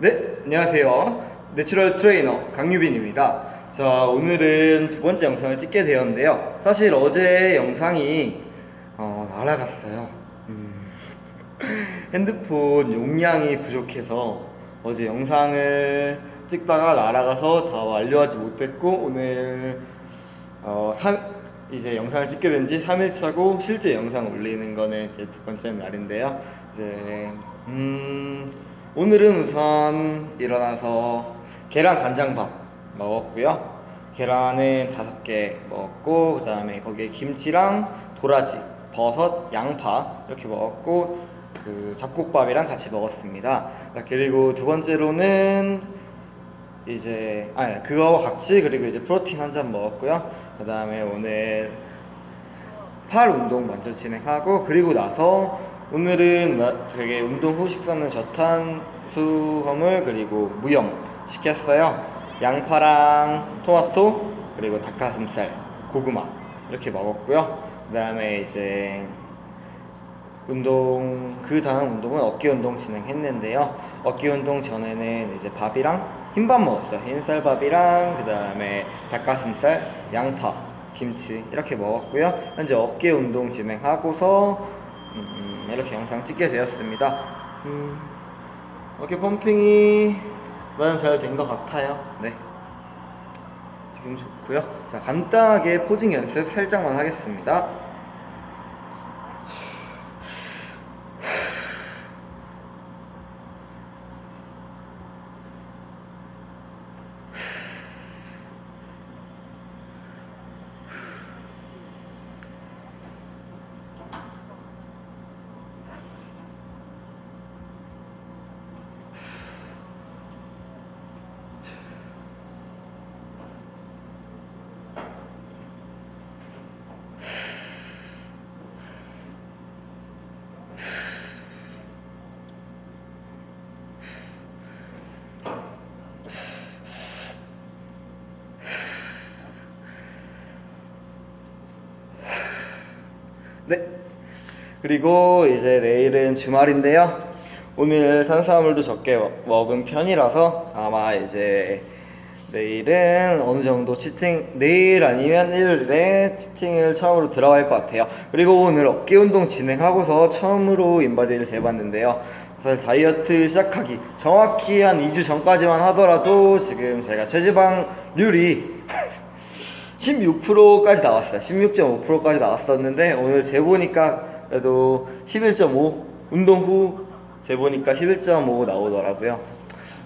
네, 안녕하세요. 내추럴 트레이너 강유빈입니다. 자, 오늘은 두 번째 영상을 찍게 되었는데요. 사실 어제 영상이 어, 날아갔어요. 음, 핸드폰 용량이 부족해서 어제 영상을 찍다가 날아가서 다 완료하지 못했고 오늘 어, 삼- 이제 영상을 찍게 된 지 3일 차고 실제 영상 올리는 거는 이제 두 번째 날인데요. 이제 음, 오늘은 우선 일어나서 계란 간장밥 먹었고요. 계란은 다섯 개 먹었고 그 다음에 거기에 김치랑 도라지, 버섯, 양파 이렇게 먹었고 그 잡곡밥이랑 같이 먹었습니다. 그리고 두 번째로는 이제 아니 그거와 같이 그리고 이제 프로틴 한 잔 먹었고요. 그 다음에 오늘 팔 운동 먼저 진행하고 그리고 나서 오늘은 나- 되게 운동 후 식사는 저탄수 화물 그리고 무염 시켰어요. 양파랑 토마토 그리고 닭가슴살, 고구마 이렇게 먹었고요. 그다음에 이제 운동 그 다음 운동은 어깨 운동 진행했는데요. 어깨 운동 전에는 이제 밥이랑 흰밥 먹었어요. 흰쌀밥이랑 그 다음에 닭가슴살, 양파, 김치 이렇게 먹었고요. 현재 어깨 운동 진행하고서 음, 이렇게 영상 찍게 되었습니다. 음, 어깨 펌핑이 나름 잘된 것 같아요. 네. 지금 좋고요. 자 간단하게 포징 연습 살짝만 하겠습니다. 네. 그리고 이제 내일은 주말인데요. 오늘 탄수화물도 적게 먹- 먹은 편이라서 아마 이제 내일은 어느 정도 치팅, 내일 아니면 일요일에 치팅을 처음으로 들어갈 것 같아요. 그리고 오늘 어깨 운동 진행하고서 처음으로 인바디를 재봤는데요. 사실 다이어트 시작하기 정확히 한 2주 전까지만 하더라도 지금 제가 체지방률이 16%까지 나왔어요. 16.5%까지 나왔었는데 오늘 재보니까 그래도 11.5 운동 후 재보니까 11.5 나오더라고요.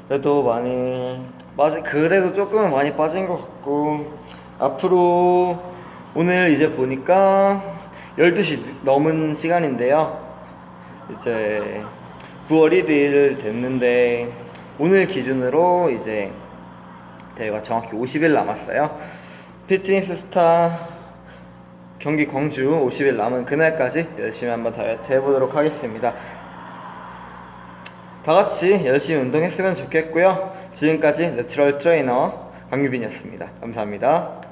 그래도 많이 빠진 그래도 조금은 많이 빠진 것 같고 앞으로 오늘 이제 보니까 12시 넘은 시간인데요. 이제 9월 1일 됐는데 오늘 기준으로 이제 대회가 정확히 50일 남았어요. 피트니스 스타 경기 광주 50일 남은 그날까지 열심히 한번 다이어트 해보도록 하겠습니다. 다 같이 열심히 운동했으면 좋겠고요. 지금까지 내추럴 트레이너 강유빈이었습니다. 감사합니다.